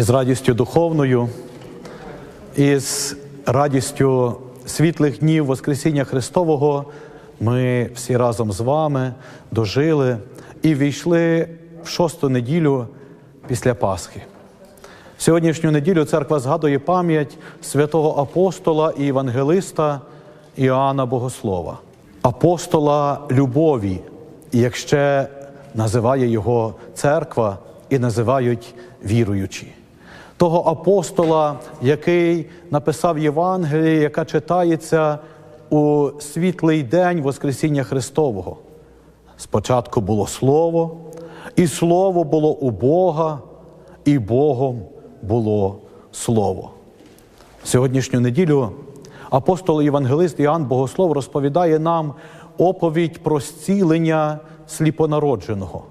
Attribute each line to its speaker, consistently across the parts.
Speaker 1: із радістю духовною, із радістю світлих днів Воскресіння Христового ми всі разом з вами дожили і війшли в шосту неділю після Пасхи. Сьогоднішню неділю церква згадує пам'ять святого апостола і євангелиста Іоанна Богослова, апостола любові, як ще називає його церква і називають віруючі. Того апостола, який написав Євангеліє, яка читається у світлий день Воскресіння Христового. Спочатку було Слово, і Слово було у Бога, і Богом було Слово. Сьогоднішню неділю апостол Євангелист Іоанн Богослов розповідає нам оповідь про зцілення сліпонародженого,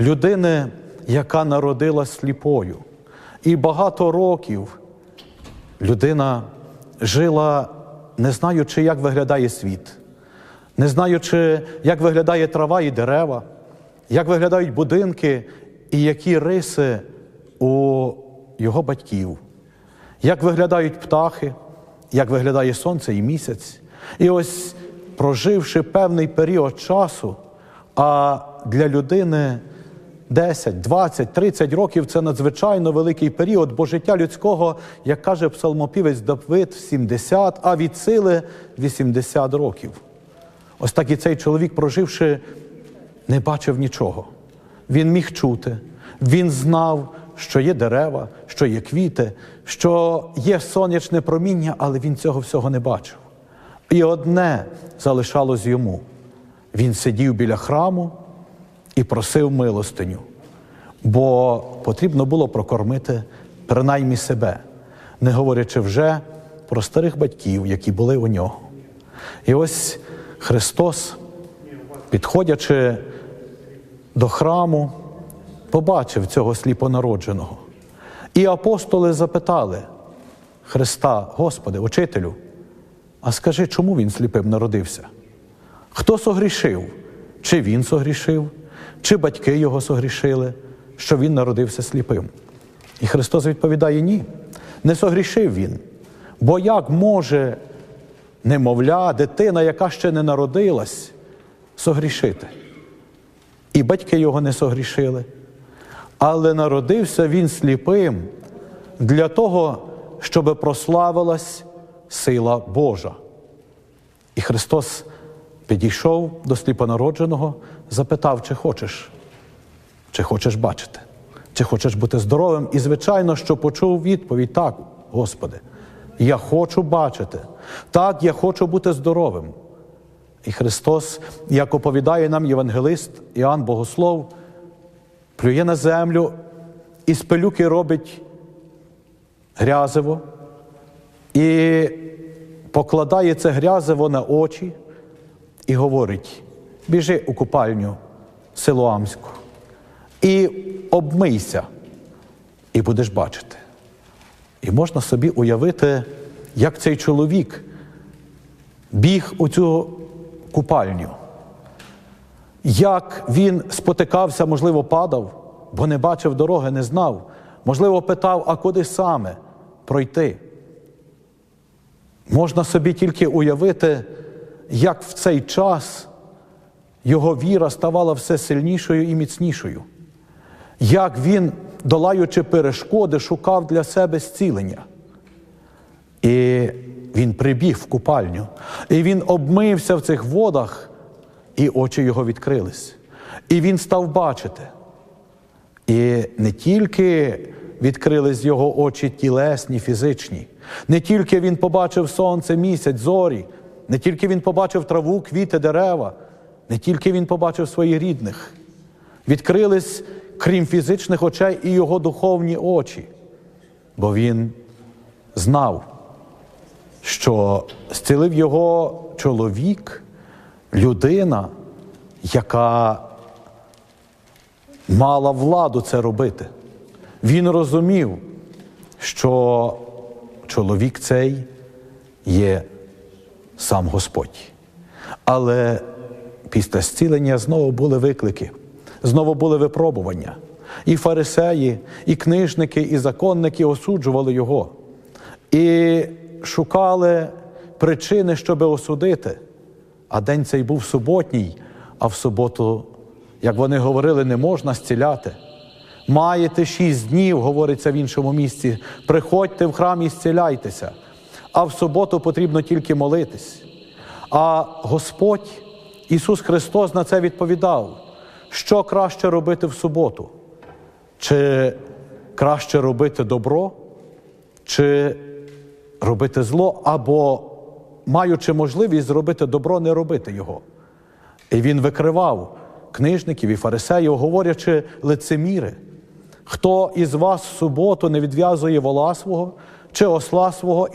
Speaker 1: людини, яка народилась сліпою. І багато років людина жила, не знаючи, як виглядає світ, не знаючи, як виглядає трава і дерева, як виглядають будинки і які риси у його батьків, як виглядають птахи, як виглядає сонце і місяць. І ось, проживши певний період часу, а для людини 10, 20, 30 років це надзвичайно великий період, бо життя людського, як каже псалмопівець Давид, 70, а від сили 80 років. Ось так і цей чоловік, проживши, не бачив нічого. Він міг чути, він знав, що є дерева, що є квіти, що є сонячне проміння, але він цього всього не бачив. І одне залишалось йому. Він сидів біля храму і просив милостиню, бо потрібно було прокормити принаймні себе, не говорячи вже про старих батьків, які були у нього. І ось Христос, підходячи до храму, побачив цього сліпонародженого. І апостоли запитали Христа, Господи, учителю, а скажи, чому він сліпим народився? Хто согрішив? Чи він согрішив, чи батьки його согрішили, що він народився сліпим? І Христос відповідає: ні, не согрішив він. Бо як може немовля, дитина, яка ще не народилась, согрішити? І батьки його не согрішили. Але народився він сліпим для того, щоб прославилась сила Божа. І Христос підійшов до сліпонародженого, запитав, чи хочеш, чи хочеш бачити, чи хочеш бути здоровим. І, звичайно, що почув відповідь: так, Господи, я хочу бачити, так, я хочу бути здоровим. І Христос, як оповідає нам євангелист Іоанн Богослов, плює на землю і з пилюки робить грязиво і покладає це грязиво на очі і говорить: біжи у купальню Силуамську і обмийся, і будеш бачити. І можна собі уявити, як цей чоловік біг у цю купальню, як він спотикався, можливо, падав, бо не бачив дороги, не знав. Можливо, питав, а куди саме пройти. Можна собі тільки уявити, як в цей час його віра ставала все сильнішою і міцнішою, як він, долаючи перешкоди, шукав для себе зцілення. І він прибіг в купальню, і він обмився в цих водах, і очі його відкрились. І він став бачити. І не тільки відкрились його очі тілесні, фізичні, не тільки він побачив сонце, місяць, зорі, не тільки він побачив траву, квіти, дерева, не тільки він побачив своїх рідних. Відкрились, крім фізичних очей, і його духовні очі, бо він знав, що зцілив його чоловік, людина, яка мала владу це робити. Він розумів, що чоловік цей є сам Господь. Але після зцілення знову були виклики, знову були випробування. І фарисеї, і книжники, і законники осуджували його і шукали причини, щоби осудити. А день цей був суботній, а в суботу, як вони говорили, не можна зціляти. Маєте шість днів, говориться в іншому місці, приходьте в храм і зціляйтеся, а в суботу потрібно тільки молитись. А Господь Ісус Христос на це відповідав, що краще робити в суботу? Чи краще робити добро, чи робити зло, або, маючи можливість зробити добро, не робити його. І він викривав книжників і фарисеїв, говорячи лицеміри. Хто із вас в суботу не відв'язує вола свого чи осла свого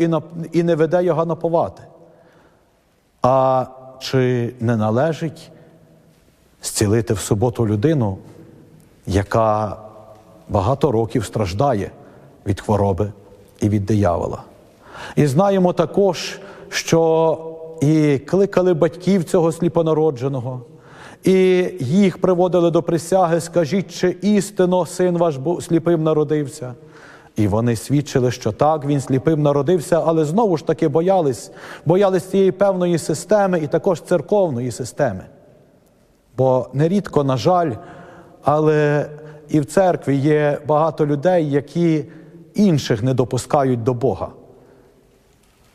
Speaker 1: і, не веде його наповати? А чи не належить зцілити в суботу людину, яка багато років страждає від хвороби і від диявола? І знаємо також, що і кликали батьків цього сліпонародженого, і їх приводили до присяги, скажіть, чи істинно син ваш сліпим народився. І вони свідчили, що так, він сліпим народився, але знову ж таки боялись, боялись цієї певної системи і також церковної системи. Бо нерідко, на жаль, але і в церкві є багато людей, які інших не допускають до Бога.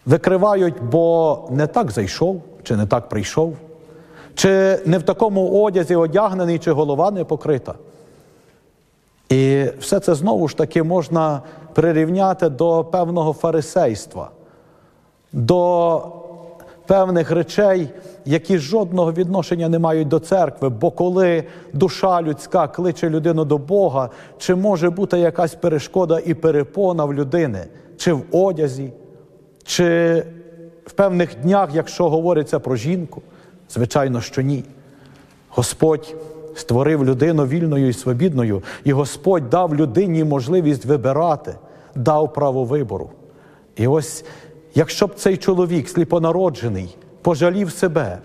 Speaker 1: Викривають, бо не так зайшов, чи не так прийшов, чи не в такому одязі одягнений, чи голова не покрита. І все це знову ж таки можна прирівняти до певного фарисейства, до певних речей, які жодного відношення не мають до церкви. Бо коли душа людська кличе людину до Бога, чи може бути якась перешкода і перепона в людини, чи в одязі, чи в певних днях, якщо говориться про жінку? Звичайно, що ні. Господь створив людину вільною і свобідною, і Господь дав людині можливість вибирати, дав право вибору. І ось, якщо б цей чоловік, сліпонароджений, пожалів себе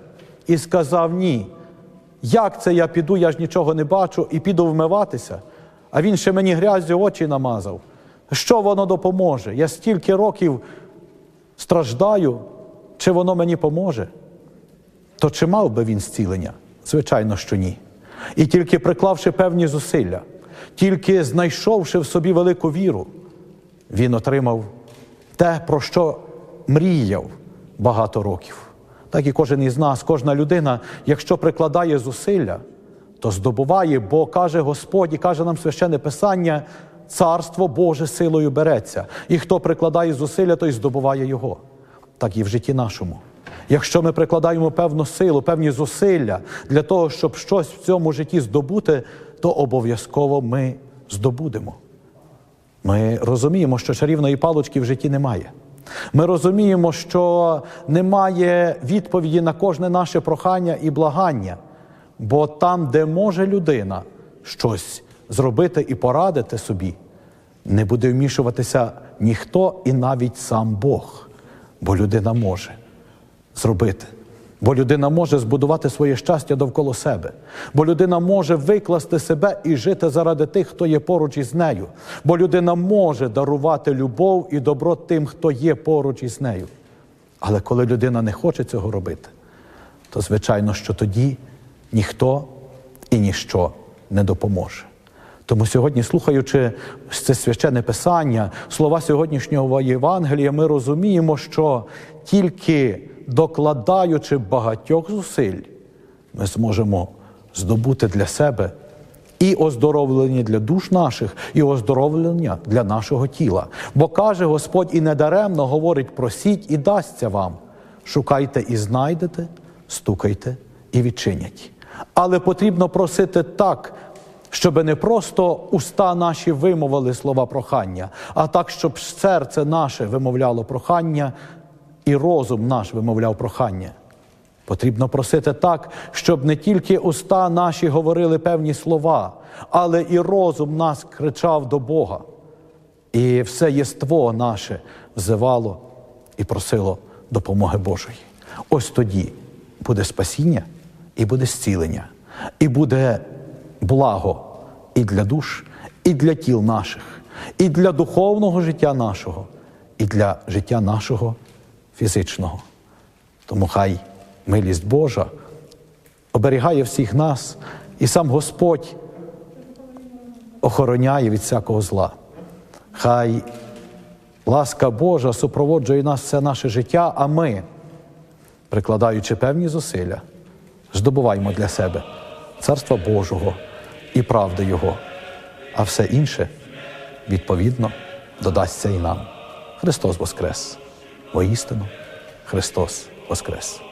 Speaker 1: і сказав ні, як це я піду, я ж нічого не бачу, і піду вмиватися, а він ще мені грязю очі намазав. Що воно допоможе? Я стільки років страждаю, чи воно мені поможе? То чи мав би він зцілення? Звичайно, що ні. І тільки приклавши певні зусилля, тільки знайшовши в собі велику віру, він отримав те, про що мріяв багато років. Так і кожен із нас, кожна людина, якщо прикладає зусилля, то здобуває, бо каже Господь і каже нам священне Писання, царство Боже силою береться. І хто прикладає зусилля, той здобуває його. Так і в житті нашому. Якщо ми прикладаємо певну силу, певні зусилля для того, щоб щось в цьому житті здобути, то обов'язково ми здобудемо. Ми розуміємо, що чарівної палочки в житті немає. Ми розуміємо, що немає відповіді на кожне наше прохання і благання, бо там, де може людина щось зробити і порадити собі, не буде вмішуватися ніхто і навіть сам Бог, бо людина може зробити. Бо людина може збудувати своє щастя довкола себе, бо людина може викласти себе і жити заради тих, хто є поруч із нею, бо людина може дарувати любов і добро тим, хто є поруч із нею. Але коли людина не хоче цього робити, то звичайно, що тоді ніхто і ніщо не допоможе. Тому сьогодні, слухаючи це священне писання, слова сьогоднішнього Євангелія, ми розуміємо, що тільки докладаючи багатьох зусиль, ми зможемо здобути для себе і оздоровлення для душ наших, і оздоровлення для нашого тіла. Бо каже Господь і недаремно говорить: просіть і дасться вам. Шукайте і знайдете, стукайте і відчинять. Але потрібно просити так, щоб не просто уста наші вимовили слова прохання, а так, щоб серце наше вимовляло прохання і розум наш вимовляв прохання. Потрібно просити так, щоб не тільки уста наші говорили певні слова, але і розум нас кричав до Бога. І все єство наше взивало і просило допомоги Божої. Ось тоді буде спасіння і буде зцілення, і буде благо і для душ, і для тіл наших, і для духовного життя нашого, і для життя нашого фізичного. Тому хай милість Божа оберігає всіх нас, і сам Господь охороняє від всякого зла. Хай ласка Божа супроводжує нас все наше життя, а ми, прикладаючи певні зусилля, здобуваємо для себе Царства Божого і правди Його, а все інше, відповідно, додасться і нам. Христос Воскрес! Воістину, Христос Воскрес!